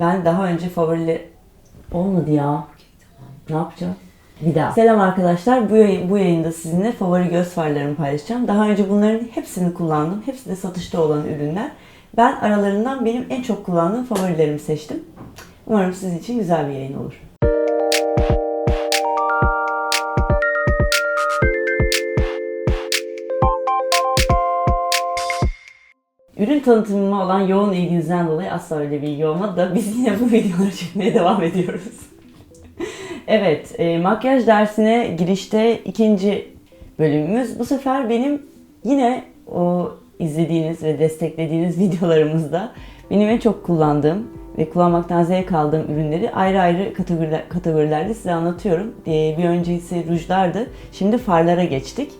Ben daha önce favorileri... Olmadı ya. Ne yapacağım? Bir daha. Selam arkadaşlar. Bu, yayın, bu yayında sizinle favori göz farlarımı paylaşacağım. Daha önce bunların hepsini kullandım. Hepsi de satışta olan ürünler. Ben aralarından benim en çok kullandığım favorilerimi seçtim. Umarım sizin için güzel bir yayın olur. Ürün tanıtımıma olan yoğun ilginizden dolayı asla öyle bir ilgi olmadı da biz yine bu videoları çekmeye devam ediyoruz. evet, e, makyaj dersine girişte ikinci bölümümüz. Bu sefer benim yine o izlediğiniz ve desteklediğiniz videolarımızda benim en çok kullandığım ve kullanmaktan zevk aldığım ürünleri ayrı ayrı kategoriler, kategorilerde size anlatıyorum. E, bir öncesi rujlardı. Şimdi farlara geçtik.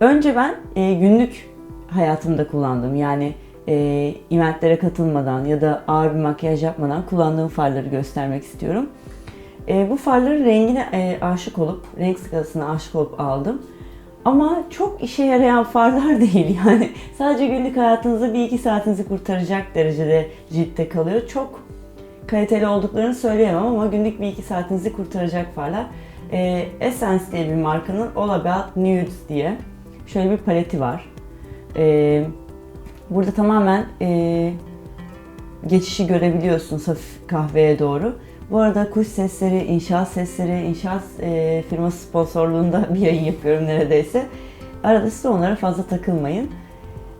Önce ben e, günlük hayatımda kullandığım yani e, eventlere katılmadan ya da ağır bir makyaj yapmadan kullandığım farları göstermek istiyorum. E, bu farların rengine e, aşık olup, renk skalasına aşık olup aldım. Ama çok işe yarayan farlar değil yani. Sadece günlük hayatınızda bir iki saatinizi kurtaracak derecede ciltte kalıyor. Çok kaliteli olduklarını söyleyemem ama günlük bir iki saatinizi kurtaracak farlar. E, Essence diye bir markanın All About Nudes diye şöyle bir paleti var. E, burada tamamen e, geçişi görebiliyorsunuz hafif kahveye doğru. Bu arada kuş sesleri, inşaat sesleri, inşaat e, firması sponsorluğunda bir yayın yapıyorum neredeyse. Arada siz onlara fazla takılmayın.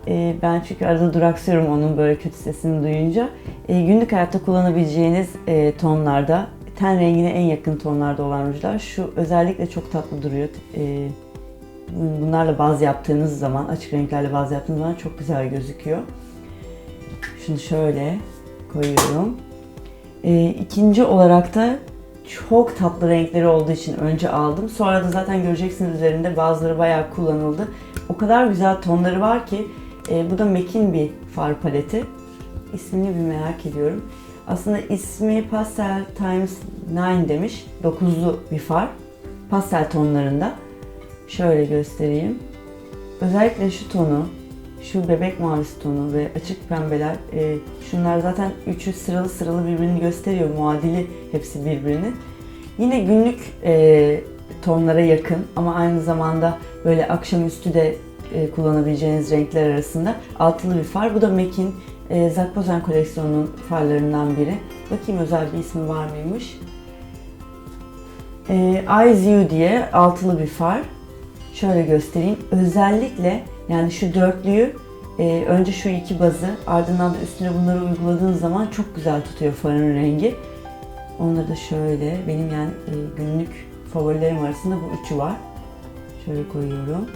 E, ben çünkü arada duraksıyorum onun böyle kötü sesini duyunca. E, günlük hayatta kullanabileceğiniz e, tonlarda, ten rengine en yakın tonlarda olan rujlar. Şu özellikle çok tatlı duruyor. E, bunlarla baz yaptığınız zaman, açık renklerle baz yaptığınız zaman çok güzel gözüküyor. Şunu şöyle koyuyorum. E, ikinci olarak da çok tatlı renkleri olduğu için önce aldım. Sonra da zaten göreceksiniz üzerinde bazıları bayağı kullanıldı. O kadar güzel tonları var ki e, bu da MAC'in bir far paleti. İsmini bir merak ediyorum. Aslında ismi Pastel Times 9 demiş. Dokuzlu bir far. Pastel tonlarında. Şöyle göstereyim. Özellikle şu tonu, şu bebek mavisi tonu ve açık pembeler, e, şunlar zaten üçü sıralı sıralı birbirini gösteriyor. Muadili hepsi birbirini. Yine günlük e, tonlara yakın ama aynı zamanda böyle akşamüstü de e, kullanabileceğiniz renkler arasında altılı bir far. Bu da MAC'in e, Zac Posen koleksiyonunun farlarından biri. Bakayım özel bir ismi var mıymış? E, Eyes You diye altılı bir far. Şöyle göstereyim. Özellikle yani şu dörtlüyü e, önce şu iki bazı ardından da üstüne bunları uyguladığınız zaman çok güzel tutuyor farın rengi. Onları da şöyle benim yani e, günlük favorilerim arasında bu üçü var. Şöyle koyuyorum.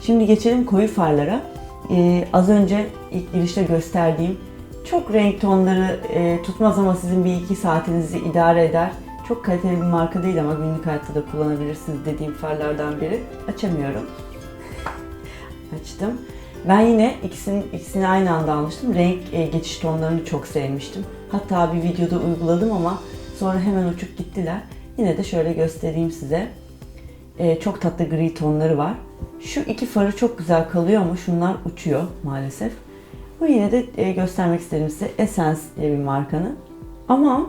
Şimdi geçelim koyu farlara. E, az önce ilk girişte gösterdiğim çok renk tonları e, tutmaz ama sizin bir iki saatinizi idare eder. Çok kaliteli bir marka değil ama günlük hayatta da kullanabilirsiniz dediğim farlardan biri. Açamıyorum. Açtım. Ben yine ikisini, ikisini aynı anda almıştım. Renk e, geçiş tonlarını çok sevmiştim. Hatta bir videoda uyguladım ama sonra hemen uçup gittiler. Yine de şöyle göstereyim size. E, çok tatlı gri tonları var. Şu iki farı çok güzel kalıyor ama şunlar uçuyor maalesef. Bu yine de e, göstermek istedim size. Essence diye bir markanın. Ama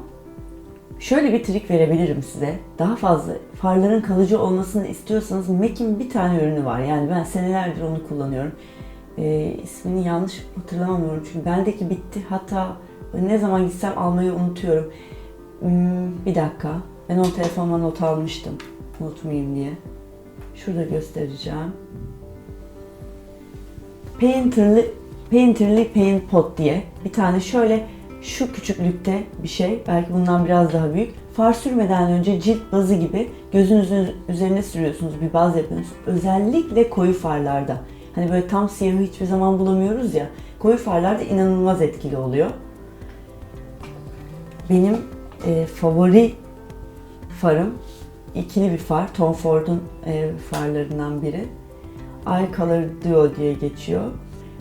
Şöyle bir trik verebilirim size. Daha fazla farların kalıcı olmasını istiyorsanız MAC'in bir tane ürünü var. Yani ben senelerdir onu kullanıyorum. E, ismini yanlış hatırlamıyorum çünkü bendeki bitti. Hatta ne zaman gitsem almayı unutuyorum. Hmm, bir dakika. Ben onu telefonuma not almıştım. Unutmayayım diye. Şurada göstereceğim. Painterly, Painterly Paint Pot diye bir tane şöyle şu küçüklükte bir şey, belki bundan biraz daha büyük. Far sürmeden önce cilt bazı gibi gözünüzün üzerine sürüyorsunuz, bir baz yapıyorsunuz. Özellikle koyu farlarda. Hani böyle tam siyahı hiçbir zaman bulamıyoruz ya. Koyu farlarda inanılmaz etkili oluyor. Benim e, favori farım ikili bir far. Tom Ford'un e, farlarından biri. Eye Color Duo diye geçiyor.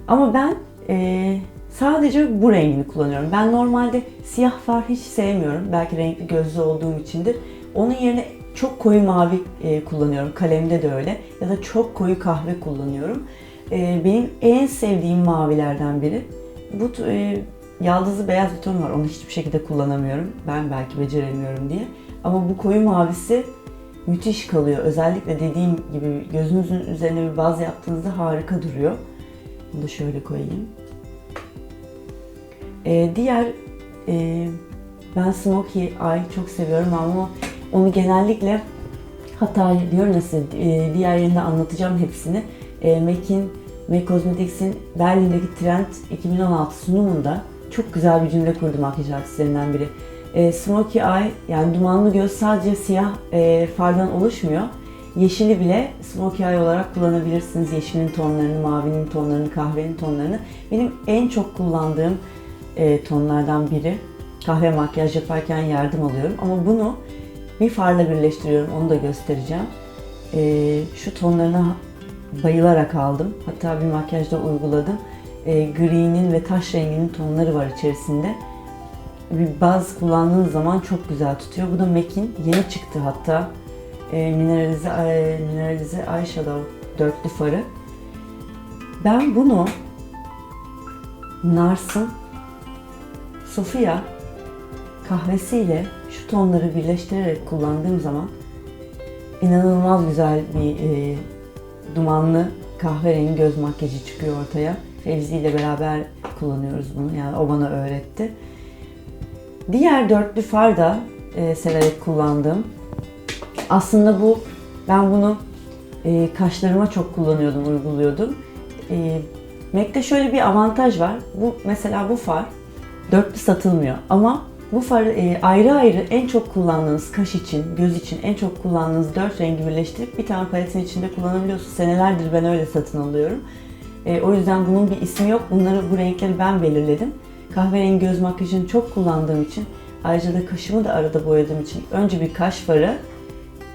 Ama ben e, Sadece bu rengini kullanıyorum. Ben normalde siyah far hiç sevmiyorum. Belki renkli gözlü olduğum içindir. Onun yerine çok koyu mavi e, kullanıyorum. Kalemde de öyle. Ya da çok koyu kahve kullanıyorum. E, benim en sevdiğim mavilerden biri. Bu e, yaldızlı beyaz bir ton var. Onu hiçbir şekilde kullanamıyorum. Ben belki beceremiyorum diye. Ama bu koyu mavisi müthiş kalıyor. Özellikle dediğim gibi gözünüzün üzerine bir baz yaptığınızda harika duruyor. Bunu da şöyle koyayım. Ee, diğer e, ben Smoky Eye çok seviyorum ama onu genellikle hatta diyorum ya size e, diğer yerinde anlatacağım hepsini. E, MAC'in MAC Cosmetics'in Berlin'deki Trend 2016 sunumunda çok güzel bir cümle kurdu makyaj biri. E, Smoky Eye yani dumanlı göz sadece siyah e, fardan oluşmuyor. Yeşili bile Smoky Eye olarak kullanabilirsiniz. Yeşilin tonlarını, mavinin tonlarını, kahvenin tonlarını. Benim en çok kullandığım e, tonlardan biri. Kahve makyaj yaparken yardım alıyorum. Ama bunu bir farla birleştiriyorum. Onu da göstereceğim. E, şu tonlarına bayılarak aldım. Hatta bir makyajda uyguladım. E, gri'nin ve taş renginin tonları var içerisinde. Bir baz kullandığınız zaman çok güzel tutuyor. Bu da MAC'in yeni çıktı hatta. E, mineralize, e, mineralize eyeshadow dörtlü farı. Ben bunu Nars'ın Sofia kahvesiyle şu tonları birleştirerek kullandığım zaman inanılmaz güzel bir e, dumanlı kahverengi göz makyajı çıkıyor ortaya. Fevzi ile beraber kullanıyoruz bunu. Yani o bana öğretti. Diğer dörtlü far da e, severek kullandığım. Aslında bu ben bunu e, kaşlarıma çok kullanıyordum, uyguluyordum. E, MAC'te şöyle bir avantaj var. Bu mesela bu far dörtlü satılmıyor ama bu farı e, ayrı ayrı en çok kullandığınız kaş için, göz için en çok kullandığınız dört rengi birleştirip bir tane paletin içinde kullanabiliyorsunuz. Senelerdir ben öyle satın alıyorum. E, o yüzden bunun bir ismi yok. Bunları bu renkleri ben belirledim. Kahverengi göz makyajını çok kullandığım için ayrıca da kaşımı da arada boyadığım için önce bir kaş farı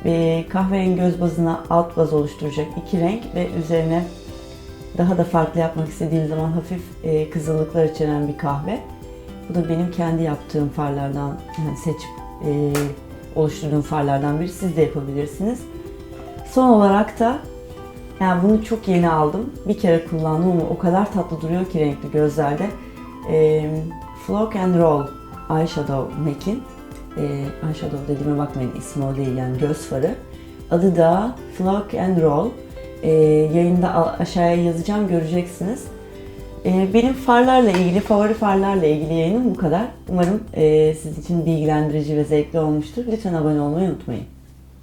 e, kahverengi göz bazına alt baz oluşturacak iki renk ve üzerine daha da farklı yapmak istediğim zaman hafif e, kızıllıklar içeren bir kahve. Bu da benim kendi yaptığım farlardan yani seçip e, oluşturduğum farlardan biri. Siz de yapabilirsiniz. Son olarak da yani bunu çok yeni aldım. Bir kere kullandım ama o kadar tatlı duruyor ki renkli gözlerde. E, Flock and Roll Eyeshadow MAC'in e, eyeshadow dediğime bakmayın ismi o değil yani göz farı. Adı da Flock and Roll. E, yayında aşağıya yazacağım göreceksiniz. E, benim farlarla ilgili, favori farlarla ilgili yayınım bu kadar. Umarım e, sizin için bilgilendirici ve zevkli olmuştur. Lütfen abone olmayı unutmayın.